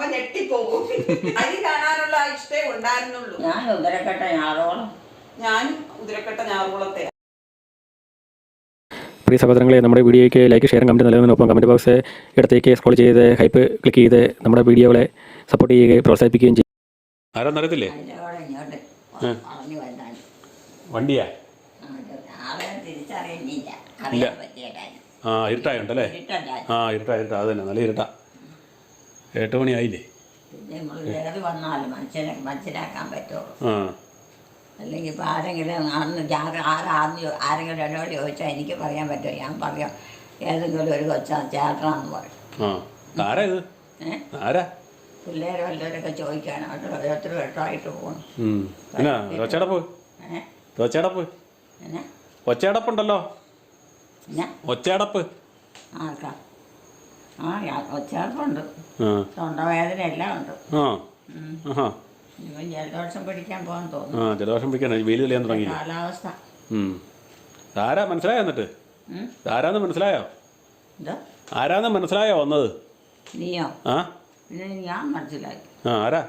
അമ്മ ഞെട്ടിപ്പോകും. അരി കാണാനുള്ള ഇഷ്ടേ ഉണ്ടായിരുന്നുള്ളൂ. ഞാൻ ഉദരക്കട്ട ഞാറോളം. ഞാനും ഉതിരക്കട്ട ഞാറോളത്തെ. പ്രിയ സഹോദരങ്ങളെ നമ്മുടെ വീഡിയോയ്ക്ക് ലൈക്ക് ഷെയർ കമന്റ് നൽകുന്നതിനൊപ്പം കമന്റ് ബോക്സ് ഇടത്തേക്ക് സ്ക്രോൾ ചെയ്ത് ഹൈപ്പ് ക്ലിക്ക് ചെയ്ത് നമ്മുടെ വീഡിയോകളെ സപ്പോർട്ട് ചെയ്യുകയും പ്രോത്സാഹിപ്പിക്കുകയും ചെയ്യും ആരാന്നറിയത്തില്ലേ വണ്ടിയാ? പറ്റിയിട്ടാണ് ആ ഇരുട്ടായുണ്ടല്ലേ? ആ ഇരുട്ടാ ഇരുട്ടാ. അത് തന്നെ നല്ല ഇരുട്ടാ. എട്ട് മണിയായില്ലേ? മനസ്സിലാക്കാൻ പറ്റുള്ളൂ. അല്ലെങ്കിൽ ഇപ്പം ആരെങ്കിലും ആരാന്ന് ആരെങ്കിലും എന്നോട് ചോദിച്ചാൽ എനിക്ക് പറയാൻ പറ്റുമോ? ഞാൻ പറയാം. ഏതെങ്കിലും ഒരു കൊച്ചാ ചേട്ടനാന്ന് പറയും. ആരാ ഇത്? ആരാ? വല്ലവരൊക്കെ അവർ ഓരോരുത്തർ വെട്ടമായിട്ട് പോകണം ഒച്ചയടപ്പ് എന്നാ ഒച്ചയടപ്പുണ്ടല്ലോ. ഒച്ചയടപ്പ്. ആർക്കാ? ആ തൊണ്ടവേദന എല്ലാം ഉണ്ട്. ആ. ആഹാ. ജലദോഷം പിടിക്കാൻ പോകാൻ തോന്നുന്നു. ആ ജലദോഷം പിടിക്കാൻ വെയിൽ തെളിയാൻ തുടങ്ങി കാലാവസ്ഥ. ആരാ മനസ്സിലായോ എന്നിട്ട്? ആരാന്ന് മനസ്സിലായോ? ആരാന്ന് മനസ്സിലായോ വന്നത്? നീയോ? ആ. ഞാൻ മനസ്സിലായി. ആ ആരാ?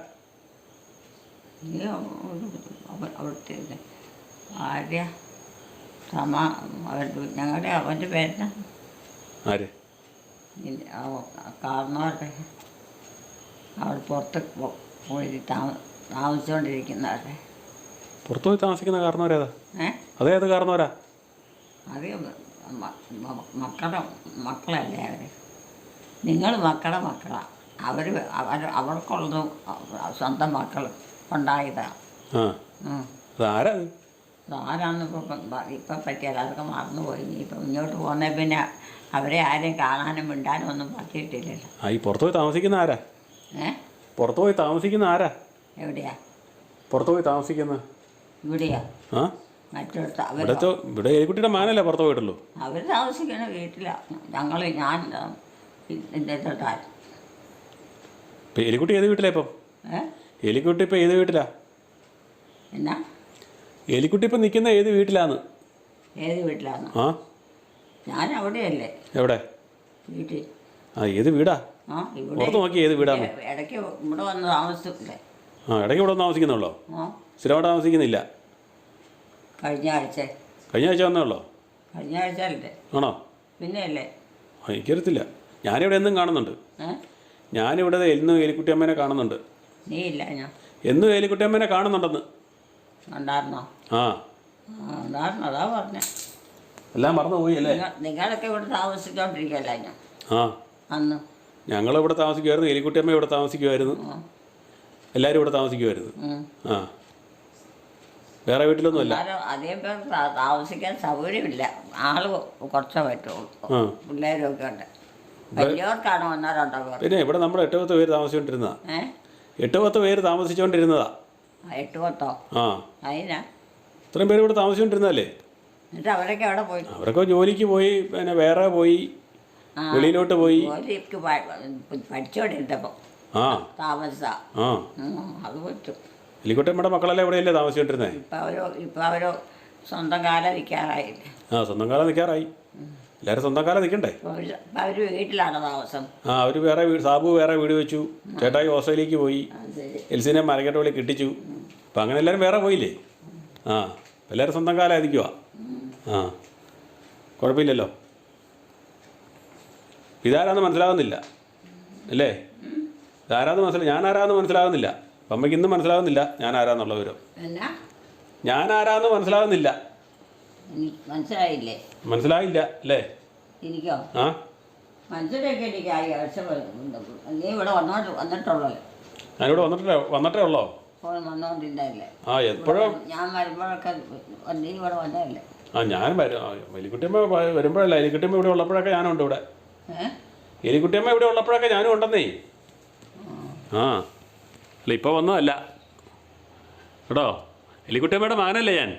അവിടുത്തെ ആര്യ? സമ ഞങ്ങളുടെ അവന്റെ പേരെന്നാ ആര്? കാരണവരുടെ അവിടെ പുറത്ത് പോയി താമ താമസിച്ചുകൊണ്ടിരിക്കുന്നവരുടെ പുറത്തു പോയി താമസിക്കുന്ന കാരണവരേതാ അതേ അതേത് കാരണവരാ അത് മക്കളുടെ മക്കളല്ലേ അവർ നിങ്ങൾ മക്കളുടെ മക്കളാണ് അവർ അവർ അവർക്കുള്ളതും സ്വന്തം മക്കൾ ഉണ്ടായതാണ് ആരാന്ന് ഇപ്പം ഇപ്പം പറ്റിയത് അതൊക്കെ മറന്നുപോയി. ഇപ്പം ഇങ്ങോട്ട് പോന്നേ പിന്നെ അവരെ ആരെയും കാണാനും മിണ്ടാനും ഒന്നും പറ്റിയിട്ടില്ലല്ലോ. ആ ഈ പുറത്തുപോയി താമസിക്കുന്ന ആരാ? ഏ? പുറത്തു പോയി താമസിക്കുന്ന ആരാ? എവിടെയാ? പുറത്തു പോയി താമസിക്കുന്ന? ഇവിടെയാ. ആ? ഇവിടെ എലിക്കുട്ടിയുടെ മാനല്ലേ പുറത്തു പോയിട്ടുള്ളൂ? അവർ താമസിക്കുന്ന വീട്ടിലാണ് ഞങ്ങൾ ഞാൻ ഇന്നത്തെ ഇപ്പം എലിക്കുട്ടി ഏത് വീട്ടിലാ ഇപ്പം? ഏ? എലിക്കുട്ടി ഇപ്പം ഏത് വീട്ടിലാ? എന്നാ? എലിക്കുട്ടി ഇപ്പം നിൽക്കുന്ന ഏത് വീട്ടിലാന്ന്? ഏത് വീട്ടിലാണ് ആ? ഞാൻ അവിടെയല്ലേ എവിടെ? വീട്ടിൽ. ആ ഏത് വീടാ? ആ ഇവിടെ. പുറത്ത് നോക്കി ഏത് വീടാന്ന്. ഇടയ്ക്ക് ഇവിടെ വന്ന് താമസിച്ചില്ലേ ആ ഇടയ്ക്ക് ഇവിടെ താമസിക്കുന്നുള്ളോ? ആ. സ്ഥിരമായിട്ട് താമസിക്കുന്നില്ല. കഴിഞ്ഞ ആഴ്ച. കഴിഞ്ഞ ആഴ്ച വന്നേ ഉള്ളോ? കഴിഞ്ഞ ആഴ്ച അല്ലേ? ആണോ? പിന്നെ അല്ലേ ആ, എനിക്കറിയത്തില്ല. ഞാനിവിടെ എന്നും കാണുന്നുണ്ട്. ഏ? ഞാനിവിടെ ദേ എന്നും എലിക്കുട്ടിയമ്മേനെ കാണുന്നുണ്ട്. നീ ഇല്ല ഞാൻ. എന്നും എലിക്കുട്ടി അമ്മേനെ കാണുന്നുണ്ടെന്ന്. ഉണ്ടായിരുന്നോ ആ. ആ ഉണ്ടായിരുന്നു അതാ പറഞ്ഞേ. എല്ലാം മറന്നു പോയി അല്ലേ നിങ്ങളൊക്കെ ഇവിടെ താമസിച്ചോണ്ടിരിക്കല്ല ഞാൻ? ആ. അന്ന്. ഞങ്ങൾ ഇവിടെ താമസിക്കുമായിരുന്നു എലിക്കുട്ടിയമ്മ ഇവിടെ താമസിക്കുമായിരുന്നു. എല്ലാവരും ഇവിടെ താമസിക്കുമായിരുന്നു ആ. വേറെ വീട്ടിലൊന്നും അല്ല പേർ താമസിക്കാൻ സൗകര്യമില്ല. ആൾ കുറച്ചേ പറ്റുള്ളൂ. പിള്ളേരൊക്കെ ഉണ്ട്. വലിയവർക്കാണ് ഒന്നോ പിന്നെ ഇവിടെ നമ്മൾ എട്ട് പത്ത് പേര് താമസിച്ചോണ്ടിരുന്നതാ. എട്ട് പത്ത് പേര് താമസിച്ചോണ്ടിരുന്നതാ. എട്ട് പത്തോ? ആ. അതിനാ ഇത്രയും പേര് ഇവിടെ താമസിച്ചുകൊണ്ടിരുന്നതല്ലേ എന്നിട്ട് അവരൊക്കെ അവിടെ പോയി. അവരൊക്കെ ജോലിക്ക് പോയി പിന്നെ വേറെ പോയി വെളിയിലോട്ട് പോയി. ജോലിക്ക് മക്കളല്ലേ പഠിച്ചോണ്ടിരുന്നപ്പോൾ ആ. താമസ. ആ. അത് പറ്റും. എലിക്കുട്ടമ്മയുടെ മക്കളെല്ലാം ഇവിടെയല്ലേ താമസിച്ചുകൊണ്ടിരുന്നേ ഇപ്പം അവരോ ഇപ്പം അവരോ സ്വന്തം കാലം നിൽക്കാറായില്ലേ. ആ സ്വന്തം കാലം നിൽക്കാറായി. എല്ലാവരും സ്വന്തം കാലം നിൽക്കണ്ടേ? അവർ അവർ വീട്ടിലാണ് താമസം. ആ അവർ വേറെ വീട് സാബു വേറെ വീട് വെച്ചു. ചേട്ടായി ഓസ്ട്രേലിയക്ക് പോയി. എൽസിനെ മരക്കട്ടോളി കിട്ടിച്ചു. അപ്പം അങ്ങനെ എല്ലാവരും വേറെ പോയില്ലേ? ആ എല്ലാരും സ്വന്തം കാലമായിരിക്കുക ആ. കുഴപ്പമില്ലല്ലോ. ഇതാരാന്ന് മനസ്സിലാകുന്നില്ല. അല്ലേ? ഇതാരാന്ന് മനസ്സിലാ ഞാൻ ആരാന്ന് മനസ്സിലാകുന്നില്ല. അമ്മയ്ക്ക് ഇന്നും മനസ്സിലാകുന്നില്ല ഞാൻ ആരാന്നുള്ള വിവരം. ഞാൻ ആരാന്ന് മനസ്സിലാകുന്നില്ല. മനസ്സിലായില്ലേ? മനസ്സിലായില്ല അല്ലേ? എനിക്കോ? ആ. മനസ്സിലൊക്കെ നീ ഇവിടെ വന്നോട്ട് ഞാനിവിടെ വന്നിട്ട് വന്നിട്ടേ ഉള്ളോ? ആ എപ്പോഴും ഞാൻ വരുമ്പോഴൊക്കെ നീ ഇവിടെ വന്നതല്ലേ? ആ ഞാൻ വരും എലിക്കുട്ടിയമ്മ വരുമ്പോഴല്ല? എലിക്കുട്ടിയമ്മ ഇവിടെ ഉള്ളപ്പോഴൊക്കെ ഞാനുണ്ട് ഇവിടെ. എലിക്കുട്ടിയമ്മ ഇവിടെ ഉള്ളപ്പോഴൊക്കെ ഞാനും ഉണ്ടെന്നേ. ആ. അല്ല ഇപ്പോൾ വന്നതല്ല. കേട്ടോ എലിക്കുട്ടിയമ്മയുടെ മകനല്ലേ ഞാൻ?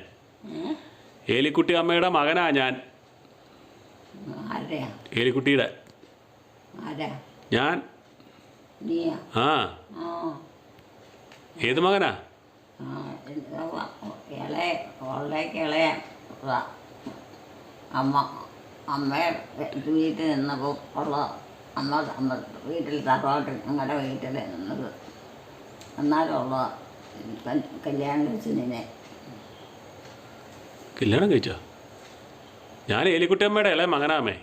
ഏലിക്കുട്ടി എലിക്കുട്ടി അമ്മയുടെ മകനാ ഞാൻ. ഏലിക്കുട്ടിയുടെ ഞാൻ. ആ. ഏത് മകനാ? ഇളയ. അമ്മ അമ്മയെ വീട്ടിൽ നിന്നപ്പോൾ ഉള്ള അമ്മ അമ്മ വീട്ടിൽ തറവാട്ടിൽ ഞങ്ങളുടെ വീട്ടിൽ നിന്നത്. എന്നാലുള്ള കല്യാണം കഴിച്ചതിനെ നിന്നെ. കല്യാണം കഴിച്ചോ? ഞാൻ എലിക്കുട്ടി അമ്മയുടെ ഇളയ മകനാമേ.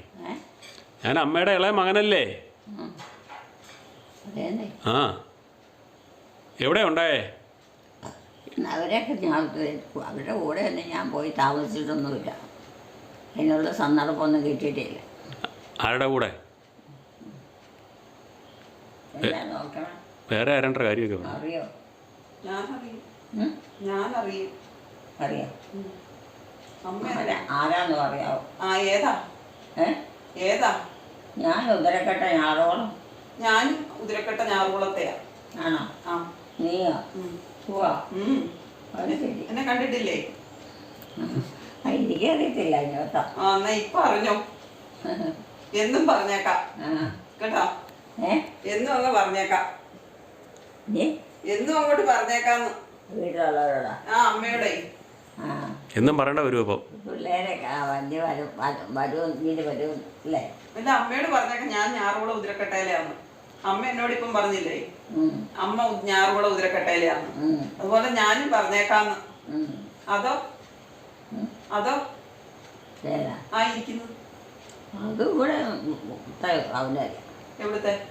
ഞാൻ അമ്മയുടെ ഇളയ മകനല്ലേ? ആ. എവിടെ ഉണ്ടായേ? അവരെയൊക്കെ ഞാൻ അവരുടെ കൂടെ തന്നെ ഞാൻ പോയി താമസിച്ചിട്ടൊന്നുമില്ല. അതിനുള്ള സന്ദർഭമൊന്നും കിട്ടിയിട്ടില്ല. ആരുടെ കൂടെ? വേറെ ആരണ്ട കാര്യമൊക്കെ അറിയോ? ഞാനറിയും. അറിയോ? ആരാന്ന് പറയാവോ ആ ഏതാ? ഏ? ഏതാ? ഞാൻ ഉദരക്കട്ട ഞാറോളം. ഞാൻ കുതിരക്കട്ട ഞാറുകുളത്തെയാ ആണോ? ആ. നീയോ? എന്നെ കണ്ടിട്ടില്ലേ? എനിക്ക് അറിയത്തില്ല കേട്ടോ ആ എന്നാ ഇപ്പൊ അറിഞ്ഞോ? എന്നും പറഞ്ഞേക്കാം. കേട്ടോ? എന്നും അങ്ങ് പറഞ്ഞേക്കാം. നീ എന്നും അങ്ങോട്ട് പറഞ്ഞേക്കാന്ന്. വീട്ടിലുള്ളവരോടാ? ആ അമ്മയുടെ. എന്നും പറയേണ്ട വരും അപ്പം വലിയ വരും വരും വരും വീട് വരും അല്ലേ? എന്റെ അമ്മയോട് പറഞ്ഞേക്കാം. ഞാൻ ഞാറോടെ ഉതിരക്കട്ടയിലാന്ന് അമ്മ എന്നോട് ഇപ്പം പറഞ്ഞില്ലേ? അമ്മ ഉ- ഉദരക്കട്ടയിലാണ് അതുപോലെ ഞാനും പറഞ്ഞേക്കാന്ന്. അതോ? അതോ? ആ ഇരിക്കുന്നു. അത് ഇവിടെ എവിടുത്തെ?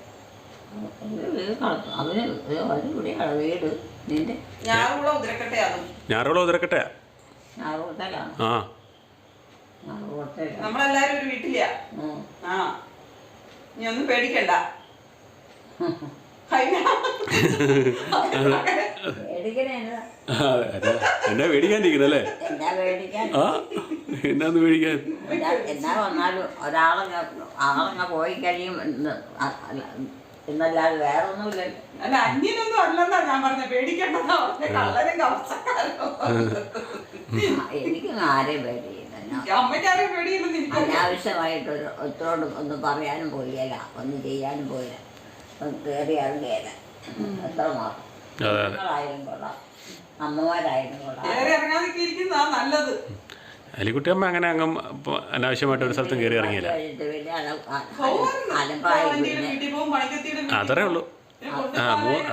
ഞാറുകുളം ഞാറുകുളം ആ. ഞാറുകൂട്ടലാണ് നമ്മളെല്ലാരും ഒരു വീട്ടിലെയാ. ആ. നീ ഒന്നും പേടിക്കണ്ട. എന്നാ? എന്നെ പേടിക്കാണ്ടിരിക്കുന്നല്ലേ എന്നാ പേടിക്കാൻ ആ എന്നാന്ന് പേടിക്കാൻ എന്നാ വന്നാലും ഒരാളങ്ങ ആളങ്ങ പോയി കഴിയും അല്ല, എന്നല്ലാതെ വേറെ ഒന്നുമില്ലല്ലോ അല്ല അന്യനൊന്നും അല്ലെന്നാ ഞാൻ പറഞ്ഞ. കള്ളനും എനിക്കൊന്നും ആരെയും പേടിയില്ല. ഞാൻ അമ്മയ്ക്കാരും പേടിയില്ലെന്ന് എനിക്ക് അനാവശ്യമായിട്ട് ഒരു ഒത്തോട് ഒന്നും പറയാനും പോയില്ല. ഒന്നും ചെയ്യാനും പോയില്ല. കയറി എത്ര മക്കളായാലും കൊള്ളാം. അമ്മമാരായാലും കൊള്ളാം. നല്ലത്. അമ്മ അങ്ങനെ അങ്ങ് അനാവശ്യമായിട്ട് ഒരു സ്ഥലത്തും കയറി ഇറങ്ങിയില്ല. അത്രേ ഉള്ളൂ. ആ,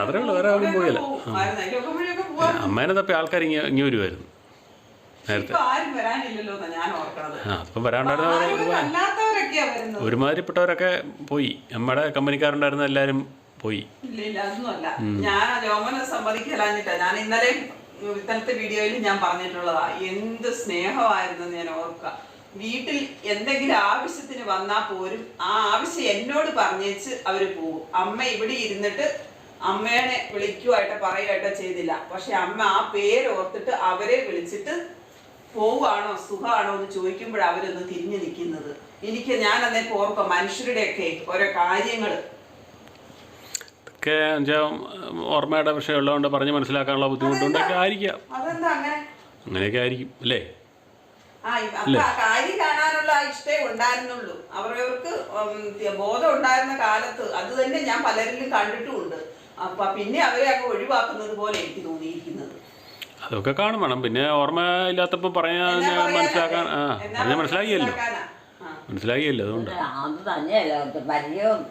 അത്രേ ഉള്ളൂ, വേറെ ആളും പോയില്ല. അമ്മേനെ തപ്പി ആൾക്കാർ ഇങ്ങനെ ഇങ്ങനെ വരുമായിരുന്നു നേരത്തെ. ആരും വരാനില്ലല്ലോ ഞാൻ ഓർക്കണത്. ആ അപ്പം വരുന്നത്. ഒരുമാതിരിപ്പെട്ടവരൊക്കെ പോയി. നമ്മുടെ കമ്പനിക്കാരുണ്ടായിരുന്ന എല്ലാവരും പോയി. ഞാൻ ആ ജോമനെ സമ്മതിക്കലാഞ്ഞിട്ടാ. ഞാൻ ഇന്നലെ ഇന്നലത്തെ വീഡിയോയിൽ ഞാൻ പറഞ്ഞിട്ടുള്ളതാ. എന്ത് സ്നേഹമായിരുന്നു ഞാൻ ഓർക്കുക. വീട്ടിൽ എന്തെങ്കിലും ആവശ്യത്തിന് വന്നാൽ പോലും ആ ആവശ്യം എന്നോട് പറഞ്ഞേച്ച് അവർ പോകും. അമ്മ ഇവിടെ ഇരുന്നിട്ട് അമ്മേനെ വിളിക്കുവായിട്ട് പറയുവായിട്ടോ ചെയ്തില്ല. പക്ഷെ അമ്മ ആ പേര് ഓർത്തിട്ട് അവരെ വിളിച്ചിട്ട് പോവുകയാണോ? സുഖമാണോ എന്ന് ചോദിക്കുമ്പോഴാണ് അവരൊന്ന് തിരിഞ്ഞു നിൽക്കുന്നത്. എനിക്ക് ഞാൻ അന്നേരം ഓർക്കാം മനുഷ്യരുടെയൊക്കെ ഓരോ കാര്യങ്ങൾ. ഒക്കെ ഓർമ്മയുടെ വിഷയം ഉള്ളതുകൊണ്ട് പറഞ്ഞ് മനസ്സിലാക്കാനുള്ള ബുദ്ധിമുട്ടുണ്ടൊക്കെ ആയിരിക്കാം. അങ്ങനെയൊക്കെ ആയിരിക്കും അല്ലേ? കാര്യം കാണാനുള്ള ഇഷ്ടേ ഉണ്ടായിരുന്നുള്ളൂ. അവരവർക്ക് ബോധം ഉണ്ടായിരുന്ന കാലത്ത് അത് തന്നെ ഞാൻ പലരിലും കണ്ടിട്ടുമുണ്ട്. അപ്പൊ പിന്നെ അവരെ അങ്ങ് ഒഴിവാക്കുന്നത് പോലെ എനിക്ക് തോന്നിയിരിക്കുന്നത്. അതൊക്കെ കാണും വേണം. പിന്നെ ഓർമ്മ ഇല്ലാത്തപ്പോൾ പറയാൻ? മനസ്സിലാക്കാൻ ആ പറഞ്ഞാൽ മനസ്സിലാക്കിയല്ലോ. മനസ്സിലാക്കിയല്ലോ അതുകൊണ്ട്. അത് തന്നെയല്ലോ. പരിചയവും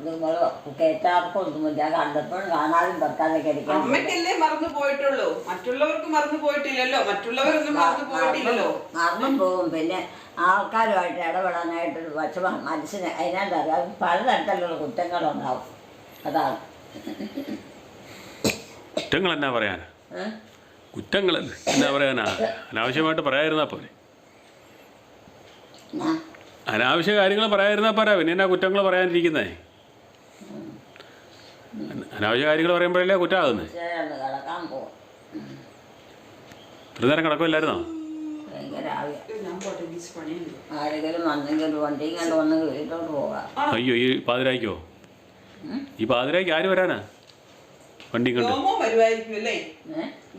കേട്ടാർക്കും ഒന്നുമില്ല. കണ്ടപ്പോഴും കാണാനും വെക്കാനൊക്കെ അമ്മയ്ക്കല്ലേ മറന്നു പോയിട്ടുള്ളൂ. മറ്റുള്ളവർക്ക് മറന്നു പോയിട്ടില്ലല്ലോ. മറ്റുള്ളവരൊന്നും മറന്നു പോയിട്ടില്ലല്ലോ. മറന്നും പോകും. പിന്നെ ആൾക്കാരുമായിട്ട് ഇടപെടാനായിട്ട് വിഷമം മനസ്സിന് അതിനകത്ത് അത് പലതരത്തിലുള്ള കുറ്റങ്ങളുണ്ടാവും. അതാണ്. കുറ്റങ്ങൾ എന്നാ പറയാനാ ഏ? കുറ്റങ്ങൾ എന്നാ പറയാനാ? അനാവശ്യമായിട്ട് പറയാതിരുന്നാ പോലെ അനാവശ്യ കാര്യങ്ങൾ പറയാതിരുന്നാ പോരാ. പിന്നെ എന്നാ കുറ്റങ്ങൾ പറയാനിരിക്കുന്നേ? അനാവശ്യ കാര്യങ്ങൾ പറയുമ്പോഴല്ലേ കുറ്റമാകുന്നത് ഇത്ര നേരം കിടക്കുമല്ലായിരുന്നോ അയ്യോ ഈ പാതിരായിക്കോ? ഈ പാതിരായിക്ക് ആര് വരാനാ? വണ്ടി കണ്ട് ജോമോ വരുമായിരിക്കും അല്ലേ?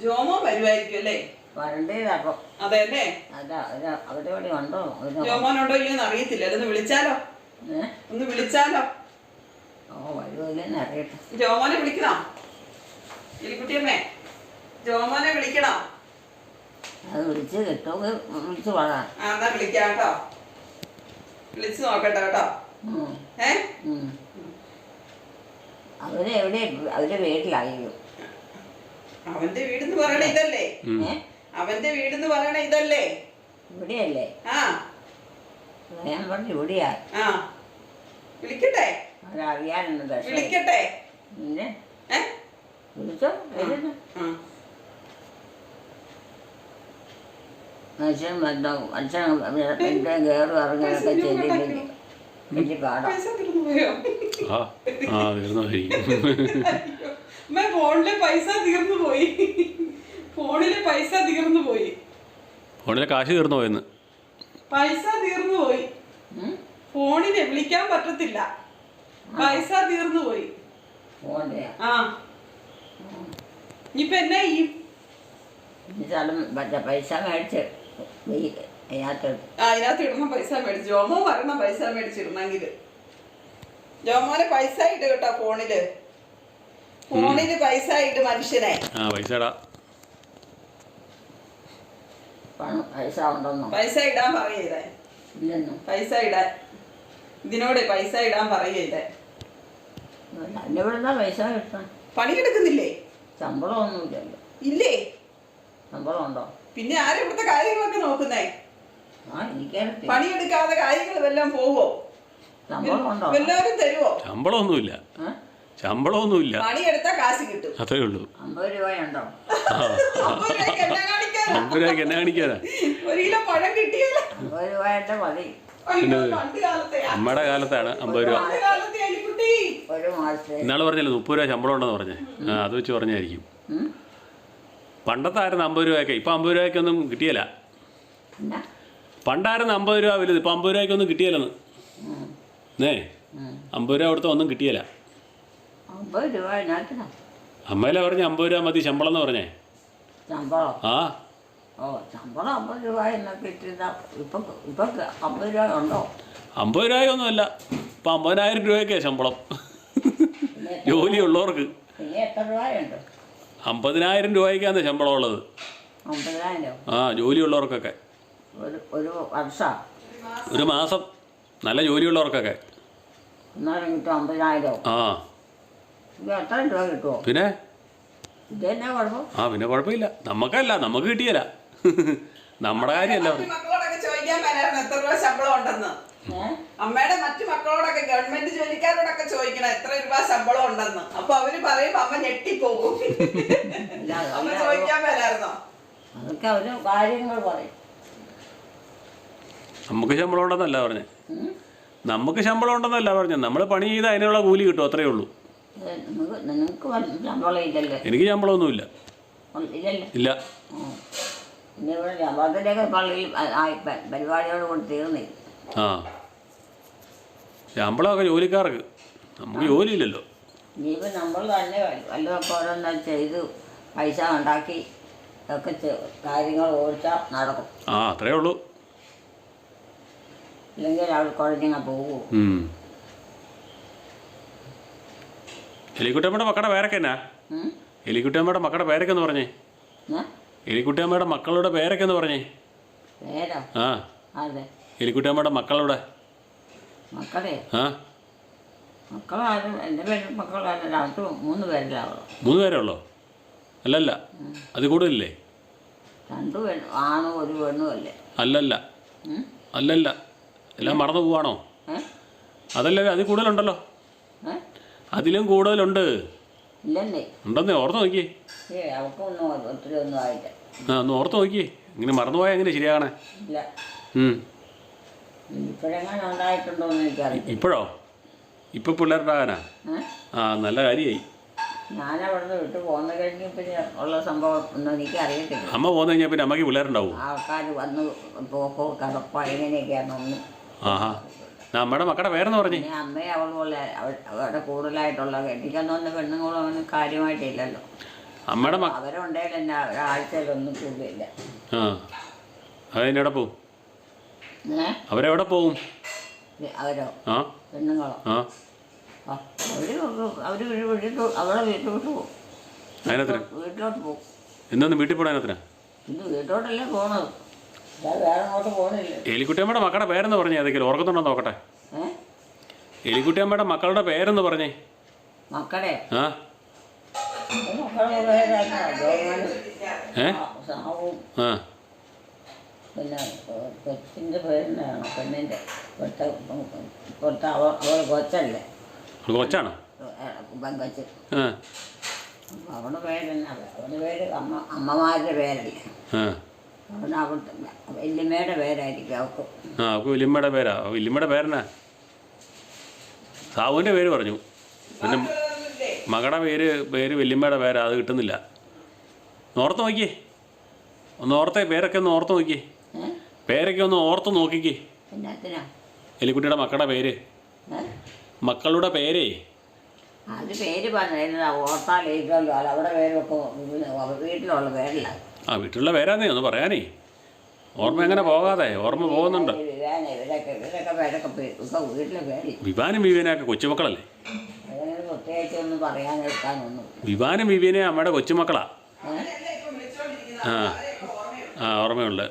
ജോമോ വരുമായിരിക്കും അല്ലേ? വരണ്ടേതപ്പം അതെ അല്ലേ? അതാ അവിടെ ഇവിടെ ഉണ്ടോ? ജോമോനുണ്ടോ ഇല്ലയോ എന്ന് അറിയത്തില്ല. ഒന്ന് വിളിച്ചാലോ? ഒന്ന് വിളിച്ചാലോ? ഓ വരുമില്ലെന്ന് അറിയട്ടെ. ജോമോനെ വിളിക്കണോ? എലിക്കുട്ടിയമ്മേ ജോമോനെ വിളിക്കണോ? അത് വിളിച്ച് കിട്ടുമെങ്കിൽ വിളിച്ച് പറയാം ആ എന്നാ വിളിക്കാം കേട്ടോ. വിളിച്ചു നോക്കട്ടെ കേട്ടോ. ഏ. അവർ എവിടെ അവർ വീട്ടിലായിരുന്നു അവന്റെ വീടെന്ന് പറയണ ഇതല്ലേ? അവന്റെ വീടെന്ന് പറയണ ഇതല്ലേ? ഇവിടെയല്ലേ? ആ. ഞാൻ പറഞ്ഞു ഇവിടെയാ. ആ. വിളിക്കട്ടെ? അവരറിയാനുണ്ട് പക്ഷേ വിളിക്കട്ടെ? പിന്നെ? വിളിച്ചോ? വരുന്നു. എന്റെ കയറും ഇറങ്ങുകയൊക്കെ ചെയ്തില്ലെങ്കിൽ. വലിയ പാടാം പൈസ തീർന്നു പോയോ? ആ ആ തീർന്നായിരിക്കും അമ്മ ഫോണിലെ പൈസ തീർന്നു പോയി. ഫോണിലെ പൈസ തീർന്നു പോയി. ഫോണിലെ കാശ് തീർന്നു പോയെന്ന്. പൈസ തീർന്നു പോയി? ഫോണിനെ വിളിക്കാൻ പറ്റത്തില്ല. പൈസ തീർന്നു പോയി. പോകണ്ടേ ആ. ഇനിയിപ്പൊ എന്നാ ഈ സ്ഥലം മറ്റേ പൈസ മേടിച്ച് അതിനകത്ത് ഇടുന്ന പൈസ മേടിച്ചു. ജോമോ വരുന്ന പൈസ മേടിച്ചിരുന്നെങ്കിൽ ജോമോനെ പൈസ ഇട്ട് കേട്ടോ ഫോണിൽ. ഫോണിൽ പൈസ ഇട്ട് മനുഷ്യനെ. ആ പൈസ ഇടാ. പൈസ ഉണ്ടെന്നോ? പൈസ ഇടാൻ ഇല്ലെന്നോ? പൈസ ഇടാൻ. ഇതിനോട് പൈസ ഇടാൻ ഇവിടുന്ന പൈസ പണിയെടുക്കുന്നില്ലേ? ശമ്പളമൊന്നുമില്ലല്ലോ. ഇല്ലേ? ശമ്പളം ഉണ്ടോ പിന്നെ ആരും ഇവിടുത്തെ കാര്യങ്ങളൊക്കെ നോക്കുന്നേ? പണിയെടുക്കാതെ കാര്യങ്ങൾ വല്ലതും പോവോ? എല്ലാവരും തരുവോ? ശമ്പളമൊന്നുമില്ല? ശമ്പളമൊന്നുമില്ല. പണിയെടുത്താ കാശ് കിട്ടും. അത്രേ ഉള്ളൂ. അമ്പത് രൂപയുണ്ടോ? അമ്പത് രൂപയ്ക്ക് എന്നാ കാണിക്കാനാ? ഒരു കിലോ പഴം കിട്ടിയല്ലോ? അമ്പത് രൂപയുടെ മതി. അമ്മയുടെ കാലത്താണ് അമ്പത് രൂപ. ഇന്നാൾ പറഞ്ഞല്ലേ മുപ്പത് രൂപ ശമ്പളം ഉണ്ടെന്ന് പറഞ്ഞേ. ആ അത് വെച്ച് പറഞ്ഞായിരിക്കും. പണ്ടത്തായിരുന്നു പണ്ടത്തെ ആയിരുന്നു അമ്പത് രൂപയൊക്കെ ഇപ്പൊ അമ്പത് രൂപയ്ക്കൊന്നും കിട്ടിയല്ല. പണ്ടായിരുന്നു അമ്പത് രൂപ വലുത് ഇപ്പം അമ്പത് രൂപയ്ക്കൊന്നും കിട്ടിയല്ലെന്ന്. കിട്ടിയല്ലോ ഏ അമ്പത് രൂപ കൊടുത്ത ഒന്നും കിട്ടിയല്ല. അമ്മയിലെ പറഞ്ഞ അമ്പത് രൂപ മതി ശമ്പളം എന്ന് പറഞ്ഞേ. ആ. അമ്പത് രൂപ ഒന്നും അല്ല ഇപ്പൊ രൂപയൊന്നുമല്ല അമ്പതിനായിരം രൂപയൊക്കെയാണ് ശമ്പളം. ജോലിയുള്ളവർക്ക് ഉള്ളവർക്ക്. അമ്പതിനായിരം രൂപയ്ക്കാണ് ശമ്പളം ഉള്ളത്. ആ ജോലിയുള്ളവർക്കൊക്കെ ഒരു ഒരു വർഷം. ഒരു മാസം നല്ല ജോലിയുള്ളവർക്കൊക്കെ? എന്നാലും കിട്ടും അമ്പതിനായിരം. ആ. ഇത് എത്ര രൂപ കിട്ടുമോ പിന്നെ? ഇത് തന്നെ കുഴപ്പം. ആ പിന്നെ കുഴപ്പമില്ല. നമുക്കല്ല നമുക്ക് കിട്ടിയല്ല. നമ്മുടെ കാര്യല്ല മറ്റു മക്കളോടൊക്കെ ചോദിക്കാൻ എത്ര രൂപ ശമ്പളം ഉണ്ടെന്ന്. അമ്മയുടെ മറ്റു മക്കളോടൊക്കെ ഗവൺമെന്റ് ജോലിക്കാരോടൊക്കെ ചോദിക്കണം എത്ര രൂപ ശമ്പളം ഉണ്ടെന്ന്. അപ്പൊ അവർ പറയുമ്പോ അമ്മ ഞെട്ടിപ്പോകും. അമ്മ ചോദിക്കാൻ മേലായിരുന്നോ അതൊക്കെ അവർ കാര്യങ്ങൾ പറയും. നമുക്ക് ശമ്പളം ഉണ്ടെന്നല്ല പറഞ്ഞേ? നമുക്ക് ശമ്പളം ഉണ്ടെന്നല്ല പറഞ്ഞത് നമ്മൾ പണി ചെയ്ത് അതിനുള്ള കൂലി കിട്ടും അത്രയേ ഉള്ളൂ. എനിക്ക് ശമ്പളമൊന്നുമില്ല. ഇല്ല. ആ. ശമ്പളമൊക്കെ ജോലിക്കാർക്ക്. നമുക്ക് ജോലിയില്ലല്ലോ. ഇനിയിപ്പോൾ നമ്മൾ തന്നെ വല്ലതൊക്കെ ഓരോന്ന് ചെയ്ത് പൈസ ഉണ്ടാക്കി ഒക്കെ കാര്യങ്ങൾ ഓടിച്ചാൽ നടക്കും. ആ അത്രേ ഉള്ളൂ. ഇല്ലെങ്കിൽ അവിടെ കുഴഞ്ഞങ്ങ പോകൂ. എലിക്കുട്ടിയമ്മയുടെ മക്കളുടെ പേരൊക്കെ എന്നാ? എലിക്കുട്ടിയമ്മയുടെ മക്കളുടെ പേരൊക്കെ എന്ന് പറഞ്ഞേ. എലിക്കുട്ടിയമ്മയുടെ മക്കളുടെ പേരൊക്കെ എന്ന് പറഞ്ഞേ. ആ. എലിക്കുട്ടിയമ്മയുടെ മക്കളുടെ. മക്കളെ? ആ. മക്കളാരും എന്റെ പേര് മക്കളാരും രണ്ട് മൂന്ന് പേരിലാവുള്ളൂ മൂന്ന് പേരേ ഉള്ളോ? അല്ലല്ല. അത് കൂടുതലില്ലേ? രണ്ട് പെണ്ണ് ആണോ ഒരു പെണ്ണും അല്ലേ? അല്ലല്ല. അല്ലല്ല. എല്ലാം മറന്നു പോവാണോ? അതല്ലേ അതിൽ കൂടുതലുണ്ടല്ലോ. അതിലും കൂടുതലുണ്ട്. ഉണ്ടെന്നേ ഓർത്ത് നോക്കിയേ. ആ ഒന്ന് ഓർത്ത് നോക്കിയേ. ഇങ്ങനെ മറന്നുപോയാൽ എങ്ങനെ ശരിയാകണേ ഇപ്പോഴോ? ഇപ്പൊ പിള്ളേർ ആകാനാ? ആ നല്ല കാര്യമായി ഞാനവിടുന്ന് വിട്ട് പോന്ന കഴിഞ്ഞ് പിന്നെ ഉള്ള സംഭവം ഒന്നും എനിക്ക് അറിയത്തില്ല അമ്മ പോന്നു കഴിഞ്ഞാൽ പിന്നെ അമ്മയ്ക്ക് പിള്ളേരുണ്ടാവും? ആൾക്കാർ വന്ന് പോക്കോ. കടപ്പോ എങ്ങനെയൊക്കെയാണെന്നൊന്നും ആഹാ. നമ്മുടെ മക്കളുടെ പേരെന്ന് പറഞ്ഞു? പിന്നെ അമ്മയെ പോലെ അവ- അവരുടെ കൂടുതലായിട്ടുള്ള കെട്ടിക്കൊന്നും പെണ്ണുങ്ങളൊന്നും കാര്യമായിട്ടില്ലല്ലോ. അമ്മയുടെ മക്ക അവരുണ്ടെങ്കിൽ തന്നെ ഒരാഴ്ചയിലൊന്നും കൂടില്ല ആ. അതിനെവിടെ പോവും? അവരെവിടെ പോവും? അവരോ? ആ. പെണ്ണുങ്ങളോ? ആ. അവർ അവർ വീട്ടിൽ അവളെ വീട്ടിലോട്ട് പോകും വീട്ടിലോട്ട് പോകും എന്നൊന്ന് വീട്ടിൽ പോകണം വീട്ടിലോട്ടല്ലേ പോണത്. എലിക്കുട്ടിയമ്മയുടെ മക്കളുടെ പേരെന്ന് പറഞ്ഞേ ഏതെങ്കിലും ഓർക്കുന്നുണ്ടോ നോക്കട്ടെ. എലിക്കുട്ടിയമ്മയുടെ മക്കളുടെ പേരെന്ന് പറഞ്ഞേ. മക്കളെ? ആ. മക്കളുടെ പേരാണ് ജോമനും ഏ? സാവും. ആ. പിന്നെ ഏഹ്, കൊച്ചിന്റെ പേരിനാണ് പെണ്ണിന്റെ കൊച്ച കൊച്ച അവൾ അവൾ കൊച്ചല്ലേ? അവൾ കൊച്ചാണോ? അപ്പം അവളുടെ പേര് തന്നെ അവളുടെ പേര് അമ്മ അമ്മമാരുടെ പേരല്ലേ? വല്യമ്മയുടെ പേരായിരിക്കും ആ അവക്ക് വല്യമ്മയുടെ പേരാ. വല്യമ്മയുടെ പേരെന്നാ? സാവുവിന്റെ പേര് പറഞ്ഞു. പിന്നെ മകളുടെ പേര് പേര് വല്യമ്മയുടെ പേരാ. അത് കിട്ടുന്നില്ല. ഓർത്ത് നോക്കിയേ. ഒന്ന് ഓർത്തേ പേരൊക്കെ ഒന്ന് ഓർത്ത് നോക്കിയേ. പേരൊക്കെ ഒന്ന് ഓർത്ത് നോക്കിക്കേ. എലിക്കുട്ടിയുടെ മക്കളുടെ പേര്. മക്കളുടെ പേരേ. അത് പേര് പറഞ്ഞു ഓർത്താൽ അവിടെ പേരൊക്കെ വീട്ടിലുള്ള പേരല്ല? ആ വീട്ടിലുള്ള പേരാന്നേ ഒന്ന് പറയാനേ. ഓർമ്മ എങ്ങനെ പോകാതെ? ഓർമ്മ പോകുന്നുണ്ട്. വിവാന വിവേനൊക്കെ കൊച്ചുമക്കളല്ലേ? വിവാനും വിവേനെ അമ്മയുടെ കൊച്ചുമക്കളാ. ആ ആ ഓർമ്മയുണ്ട്.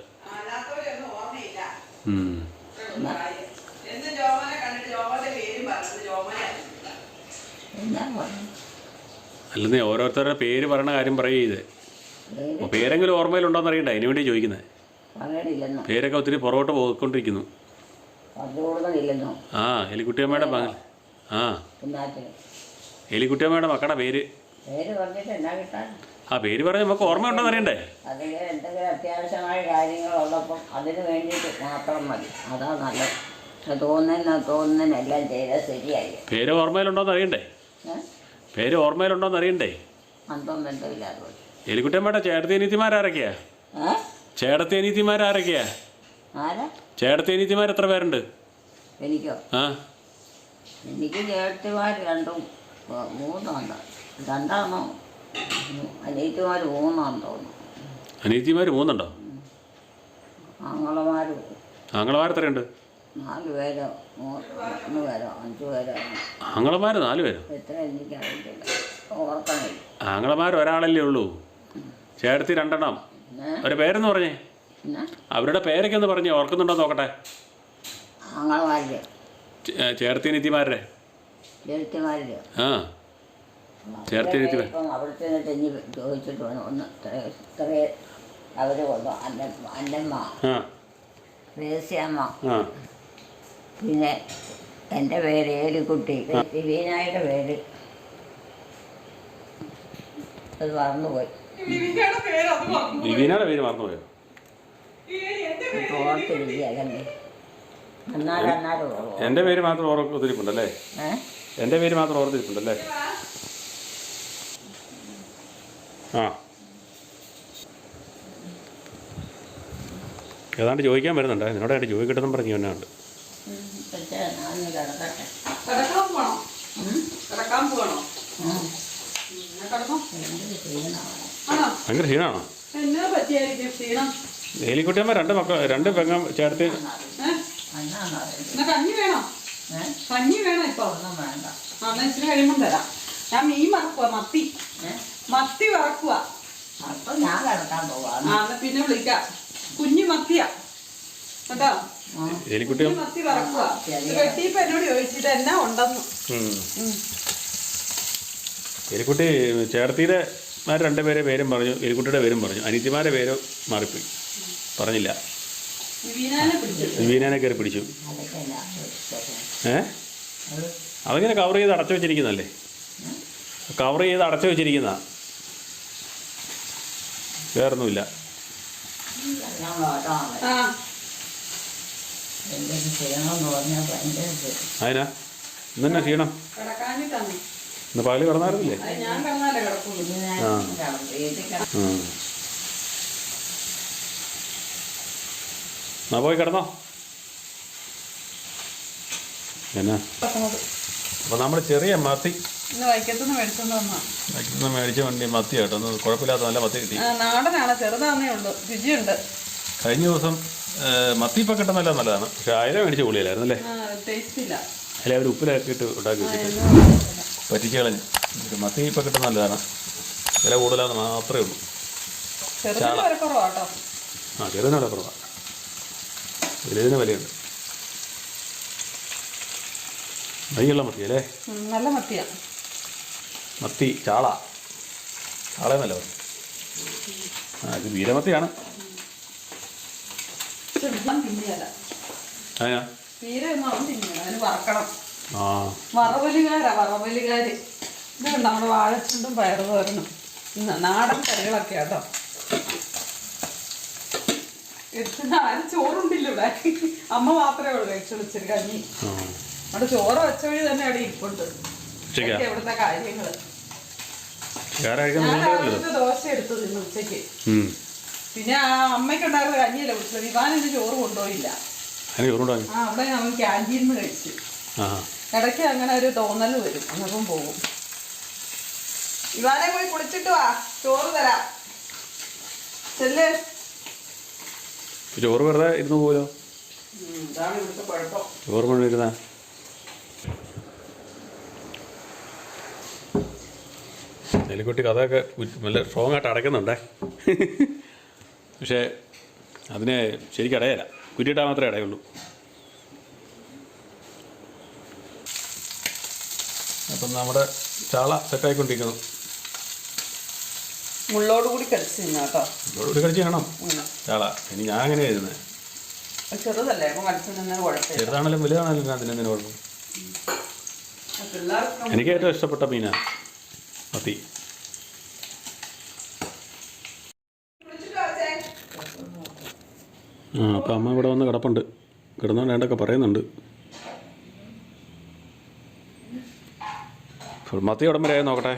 അല്ലെന്നേ ഓരോരുത്തരുടെ പേര് പറയണ കാര്യം പറയുക ഇത്. പേരെങ്കിലും ഓർമ്മയിലുണ്ടോന്ന് അറിയണ്ടേ അതിനു വേണ്ടി ചോദിക്കുന്നത് പേരൊക്കെ ഒത്തിരി പുറകോട്ട് പോയിക്കൊണ്ടിരിക്കുന്നു. ആ എലിക്കുട്ടിയമ്മയുടെ മകൻ ആ. എലിക്കുട്ടിയമ്മയുടെ മക്കളുടെ പേര്. ആ പേര് പറഞ്ഞ് നമുക്ക് ഓർമ്മയുണ്ടോന്ന് അറിയണ്ടേ? അതിൽ എന്തെങ്കിലും അത്യാവശ്യമായ കാര്യങ്ങളുള്ളപ്പം അതിന് വേണ്ടിയിട്ട് മാത്രം മതി. അതാ നല്ലത്. പക്ഷെ തോന്നുന്ന തോന്നുന്നതിനെല്ലാം ശരിയായി. പേര് ഓർമ്മയിലുണ്ടോന്ന് അറിയണ്ടേ? പേര് ഓർമ്മയിലുണ്ടോന്ന് അറിയണ്ടേ? അന്തം ബന്ധമില്ലാതെ പോയി എലിക്കുട്ടിയമ്മയുടെ ചേട്ടത്തി അനീത്തിമാരാരൊക്കെയാ ചേട്ടത്തി അനീത്തിമാരാരൊക്കെയാ ചേട്ടത്തി അനീത്തിമാർ എത്ര പേരുണ്ട്? എനിക്കോ? ആ. എനിക്ക് രണ്ടും മൂന്നുണ്ട് രണ്ടാണോ? അനിയത്തിമാർ മൂന്നാന്ന് തോന്നുന്നു. അനീത്തിമാർ മൂന്നുണ്ടോ? ആങ്ങളമാർ ആങ്ങളമാർ എത്രയുണ്ട്? നാല് പേരോ? മൂന്ന് പേരോ? അഞ്ച് പേരോ? ആങ്ങളമാർ നാല് പേരോ? എത്ര ഓർക്കണില്ല ആങ്ങളമാർ ഒരാളല്ലേ ഉള്ളൂ. ചേട്ടത്തി രണ്ടെണ്ണം. അവരുടെ പേരെന്ന് പറഞ്ഞേ? അവരുടെ പേരൊക്കെ ഒന്ന് പറഞ്ഞേ ഓർക്കുന്നുണ്ടോ നോക്കട്ടെ. ചേർത്തി നിത്യമാരുടെ ആ ചേർത്തി പിന്നെ എന്റെ പേര് ഏലിക്കുട്ടി. വിവീനായുടെ പേര്. അത് മറന്നുപോയി. വിവികയുടെ പേര് മറന്നുപോയോ. എന്റെ പേര് മാത്രം ഓർത്തിരിപ്പുണ്ടല്ലേ എന്റെ എന്റെ പേര് മാത്രം ഓർത്തിരിപ്പുണ്ടല്ലേ? ആ. ഏതാണ്ട് ചോദിക്കാൻ വരുന്നുണ്ട്. ആയിട്ട് ചോദിക്കട്ടെന്നും പറഞ്ഞു തന്നെ ഉണ്ട് കിടക്കാൻ ഉം? കിടക്കാൻ പോകണോ ഉം. കിടന്നോ എന്തൊരു ക്ഷീണമാണ് ആണോ ഭയങ്കര ക്ഷീണാണോ? എന്നാ പറ്റിയായിരിക്കും ക്ഷീണം? ഏലിക്കുട്ടിയമ്മ രണ്ട് മക്കൾ രണ്ട് പെങ്ങ ചേർത്ത് കഞ്ഞി വേണോ? ഏ? കഞ്ഞി വേണോ ഇപ്പൊ? ഒന്നും വേണ്ട. ആ എന്നാ ഇച്ചിരി കഴിയുമ്പം തരാം. ഞാൻ മീൻ വറക്കുക മത്തി. മത്തി വറക്കുക അപ്പം ഞാൻ കിടക്കാൻ പിന്നെ വിളിക്കാം. കുഞ്ഞു മത്തിയാ. കേട്ടോ? മത്തി വറക്കുക ഇത് വെട്ടിയപ്പോ എന്നോട് ചോദിച്ചിട്ട് എന്നാ ഉണ്ടെന്ന്. എലിക്കുട്ടി ചേർത്തിയുടെ മാർ രണ്ട് പേരെ പേരും പറഞ്ഞു എലിക്കുട്ടിയുടെ പേരും പറഞ്ഞു. അനിത്യമാരെ പേര് മാറിപ്പോയി. പറഞ്ഞില്ല. വിവീനാനെ കയറി പിടിച്ചു? ഏ? അത് അതിങ്ങനെ കവർ ചെയ്ത് അടച്ചു വെച്ചിരിക്കുന്നല്ലേ കവർ ചെയ്ത് അടച്ചു വെച്ചിരിക്കുന്ന വേറൊന്നുമില്ല. അതിനാ ഇന്നെ ക്ഷീണം? ഇന്ന് പകൽ കിടന്നായിരുന്നില്ലേ ആ. എന്നാ പോയി കിടന്നോ. എന്നാ? അപ്പൊ നമ്മൾ ചെറിയ മത്തി. വൈക്കത്തുനിന്ന് മേടിച്ച വണ്ടി മത്തി കേട്ടോ. ഒന്ന് കുഴപ്പമില്ലാത്ത നല്ല മത്തി കിട്ടി. നാടനാണ്. ചെറുതാന്നേ ഉള്ളൂ. രുചിയുണ്ട്. കഴിഞ്ഞ ദിവസം മത്തി ഇപ്പം കിട്ടുന്നല്ല നല്ലതാണ്. പക്ഷെ അയല മേടിച്ച പുളിയല്ലായിരുന്നു അല്ലേ അവർ ഉപ്പിലാക്കിയിട്ട് ഉണ്ടാക്കി വെച്ചിട്ട്. പറ്റിച്ച് കളഞ്ഞു ഇത് മത്തി ഇപ്പം കിട്ടുന്ന നല്ലതാണ്. വില കൂടുതലാണെന്ന് മാത്രമേ ഉള്ളൂ. ചാള. ആ ചെറുതിന് വില കുറവാണ് വലുതിന് വിലയുണ്ട്. മതിയുള്ള മത്തി അല്ലേ? നല്ല മത്തിയാണ് മത്തി ചാള. ചാളയെന്നല്ലോ ആ ഇത് വീരമത്തിയാണ് അതിനാ വീരമൊന്നും ഒന്നും അവൻ തിന്നില്ല. അതിന് വറക്കണം. വറവലുകാരാ വറവലുകാര്. ഇതാണ് നമ്മുടെ വാഴച്ചുണ്ടും പയറ് തോരനും ഇന്ന് നാടൻ കറികളൊക്കെ കേട്ടോ എടുത്തിന് ആരും ചോറുണ്ടില്ല ഇവിടെ. അമ്മ മാത്രമേ ഉള്ളൂ കഴിച്ചു കഞ്ഞി. അവിടെ ചോറ് വെച്ച വഴി തന്നെ അവിടെ ഇരിപ്പുണ്ട്. ഇവിടുത്തെ കാര്യങ്ങൾ. ദോശ എടുത്തു തിന്നു ഉച്ചയ്ക്ക് പിന്നെ ആ അമ്മയ്ക്കുണ്ടായിരുന്ന കഞ്ഞിയല്ല കുടിച്ചത്. ഇവാൻ ഇന്ന് ചോറ് കൊണ്ടുപോയില്ല. ആ അവിടെ ഞാൻ ക്യാന്റീനിൽ നിന്ന് കഴിച്ചു. ഇടയ്ക്ക് അങ്ങനെ ഒരു തോന്നൽ വരും. അന്നപ്പം പോകും. ഇവാനെ പോയി കുളിച്ചിട്ട് വാ. ചോറ് തരാം. ചെല്ല്. ചോറ് വെറുതെ ഇരുന്ന് പോലോ ഇതാണ് ഇവിടുത്തെ കുഴപ്പം. ചോറ് കൊണ്ടിരുന്ന നെല്ലിക്കുട്ടി കഥയൊക്കെ നല്ല സ്ട്രോങ് ആയിട്ട് അടയ്ക്കുന്നുണ്ടേ. പക്ഷേ അതിനെ ശരിക്കും അടയല്ല കുറ്റിയിട്ടാൽ മാത്രമേ അടയുള്ളൂ. അപ്പം നമ്മുടെ ചാള സെറ്റായിക്കൊണ്ടിരിക്കുന്നു. മുള്ളോട് കൂടി കടിച്ചു തിന്നു കേട്ടോ. മുള്ളോട് കാണാം ഉം. ചാള. ഇനി ഞാൻ അങ്ങനെ അത് ചെറുതല്ലേ അപ്പൊ കടിച്ചു നിന്ന കുഴപ്പമില്ല. ചെറുതാണെങ്കിലും വലുതാണെങ്കിലും ഞാൻ അതിനെന്തിനു കുഴപ്പം. എനിക്ക് ഏറ്റവും ഇഷ്ടപ്പെട്ട മീനാ. മത്തി. ആ അപ്പം അമ്മ ഇവിടെ വന്ന് കിടപ്പുണ്ട്. കിടന്നുകൊണ്ട് വേണ്ടൊക്കെ പറയുന്നുണ്ട്. ഫുൾ മത്തി ഉടമ്പ വരെ നോക്കട്ടെ?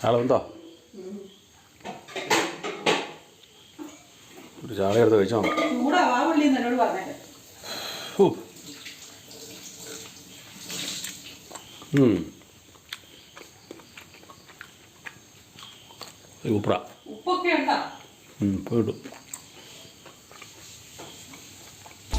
ചാളുണ്ടോ ഒരു ചാള എടുത്ത് കഴിച്ചോ? ഉപ്പറ ഉപ്പൊക്കെ ഉണ്ടോ? ഉം, ഇപ്പോൾ